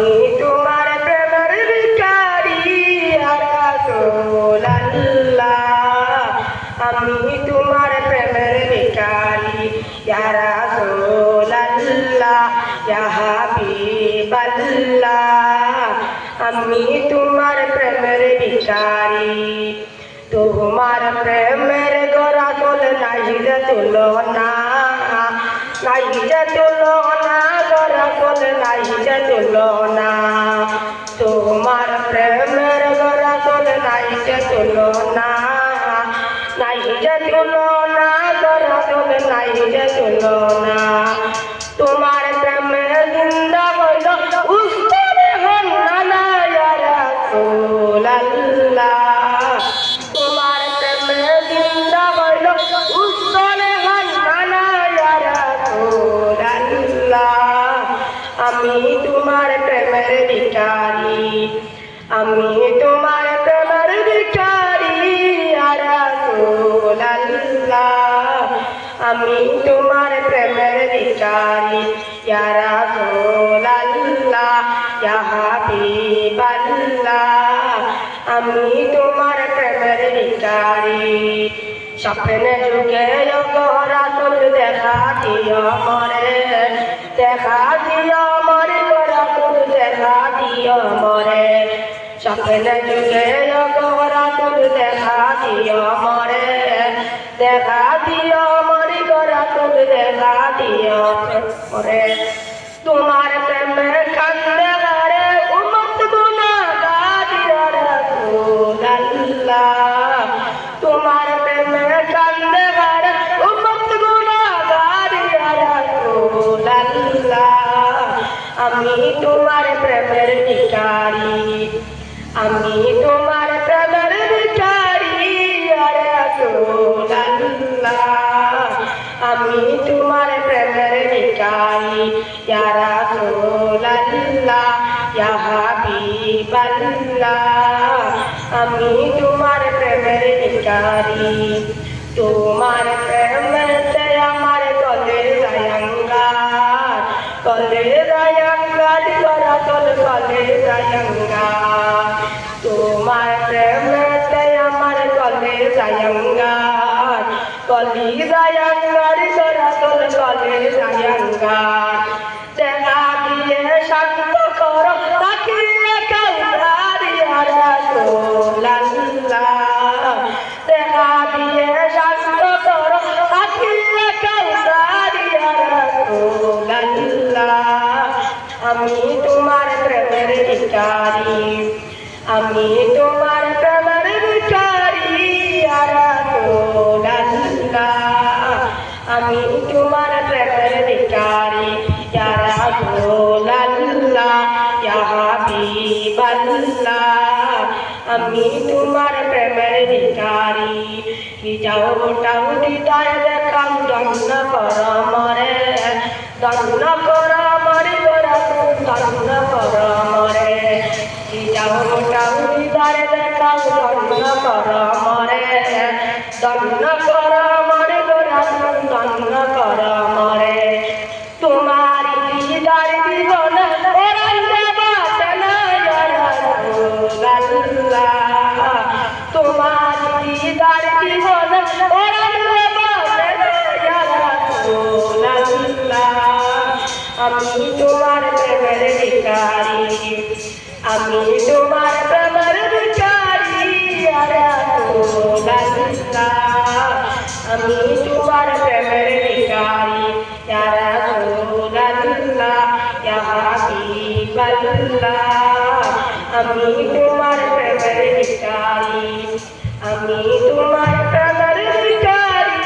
আমি তোমার প্রেমের ভিখারি রাসূলুল্লাহ আমি তোমার প্রেমের ভিখারি রাসূলুল্লাহ ইয়া হাবিবাল্লাহ আমি তোমার প্রেমের ভিখারি। তোমার প্রেমের গরাতল নাহি তুলনা নাহি তুলনা গোরা নাই যে তুলনা তোমার প্রেমের গোরা নাই যে তুলনা নাহিরে তুলনা গোরা নাই যে তুলনা তোমার আমি তোমার প্রেমের ভিখারি আমি তোমার প্রেমের ভিখারি ইয়া রাসূলুল্লাহ। ইয়া হাবিবাল্লাহ। আমি তোমার প্রেমের ভিখারি। স্বপ্নে যুগে রাসূল দেখা দিও মরে, দেখা স্বপ্নে যুগে রাসূল দেখা দিও মরে। দেখা দিও মরি রাসূল দেখা দিও মরে তোমার প্রেমের কান্দে গারে উম্মত গুনাহগার ইয়া রাসূলুল্লাহ তোমার প্রেমের কান্দে গারে উম্মত গুনাহগার ইয়া রাসূলুল্লাহ আমি তোমার প্রেমের ভিখারি আমি তোমার ভিখারি ইয়া রাসূলুল্লাহ। আমি তোমার প্রেমের ভিখারি ইয়া রাসূলুল্লাহ, ইয়া হাবিবাল্লাহ। আমি তোমার প্রেমের ভিখারি তোমার প্রেমেতে রায়ঙ্গার কলি রায়ঙ্গার করা কল কলে রায়ঙ্গার দেখা দিয়ে শান্ত যাও হৃদয় দেখাম দন্ন কর মরে। দন্ন কর মরে দন্ন কর মরে। যাও দেখাম দন্ন কর মরে। দন্ন কর মরে দন্ন কর মরে। তোমার হৃদয় জীবন ওরান্দে বাসনা রাসূলুল্লাহ তোমার হৃদয় জীবন ওরান্দে বাসনা রাসূলুল্লাহ আমি তোমার প্রেমের ভিখারি আমি তোমার প্রেমের ভিখারি রাসূলুল্লাহ আমি তোমার প্রেমের ভিখারি ইয়া রাসূলুল্লাহ ইয়া হাবিবাল্লাহ আমি তোমার প্রেমের ভিখারি আমি তোমার প্রেমের ভিখারি